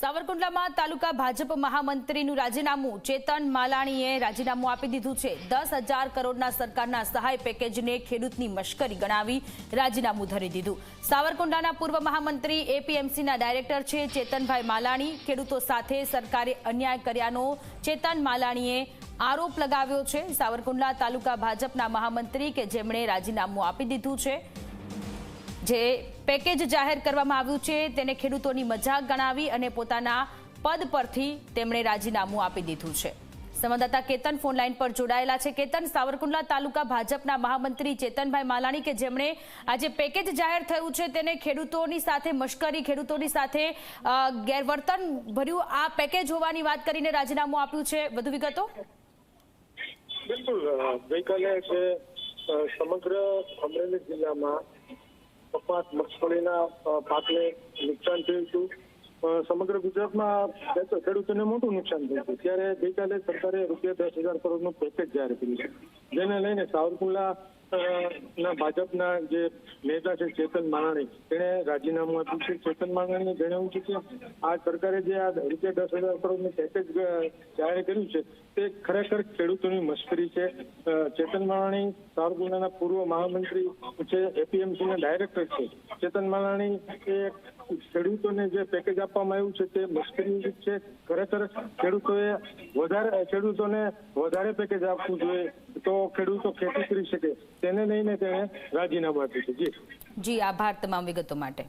સાવરકુંડલામાં તાલુકા ભાજપ મહામંત્રીનું રાજીનામું. ચેતન માલાણીએ રાજીનામું આપી દીધું છે. દસ હજાર કરોડના સરકારના સહાય પેકેજને ખેડૂતની મશ્કરી ગણાવી રાજીનામું ધરી દીધું. સાવરકુંડલાના પૂર્વ મહામંત્રી એપીએમસીના ડાયરેક્ટર છે ચેતનભાઈ માલાણી. ખેડૂતો સાથે સરકારે અન્યાય કર્યાનો ચેતન માલાણીએ આરોપ લગાવ્યો છે. સાવરકુંડલા તાલુકા ભાજપના મહામંત્રી કે જેમણે રાજીનામું આપી દીધું છે. જે પેકેજ જાહેર કરવામાં આવ્યું છે. તેને ખેડૂતોની મજાક ગણાવી અને પોતાના પદ પરથી તેમણે રાજીનામું આપી દીધું છે. સંવાદદાતા કેતન ફોન લાઈન પર જોડાયેલા છે. કેતન, સાવરકુંડલા તાલુકા ભાજપના મહામંત્રી ચેતનભાઈ માલાણી કે જેમણે આજે પેકેજ જાહેર થયું છે તેને ખેડૂતોની સાથે મશ્કરી, ખેડૂતોની સાથે ગેરવર્તન ભર્યું આ પેકેજ હોવાની વાત કરીને રાજીનામું આપ્યું છે. વધુ વિગતો? બિલકુલ ગઈકાલે સમગ્ર અમરેલી જિલ્લામાં કપાસ મગફળીના પાકને નુકસાન થયું હતું સમગ્ર ગુજરાતમાં ખેડૂતોને મોટું નુકસાન થયું હતું ત્યારે ગઈકાલે સરકારે રૂપિયા દસ હજાર કરોડનું પેકેજ જાહેર કર્યું છે. જેને લઈને સાવરકુંડલા ના, ભાજપના જે નેતા છે ચેતન મારાણી તેણે રાજીનામું આપ્યું છે. ચેતન માણાણીએ જણાવ્યું છે કે આ સરકારે જે આ રૂપિયા દસ હજાર કરોડનું પેકેજ જાહેર કર્યું છે, તે ખરેખર ખેડૂતોની મશ્કરી છે. ચેતન માણાણી સાવરકુંડલાના પૂર્વ મહામંત્રી છે એપીએમસી ના ડાયરેક્ટર છે. ચેતન મારાણી એ ખેડૂતોને જે પેકેજ આપવામાં આવ્યું છે, તે મશ્કરી છે. ખરેખર ખેડૂતોએ વધારે, ખેડૂતોને વધારે પેકેજ આપવું જોઈએ. તો ખેડૂતો ખેતી કરી શકે. તેને લઈને તેણે રાજીનામું આપ્યું છે. જી. જી, આભાર તમામ વિગતો માટે.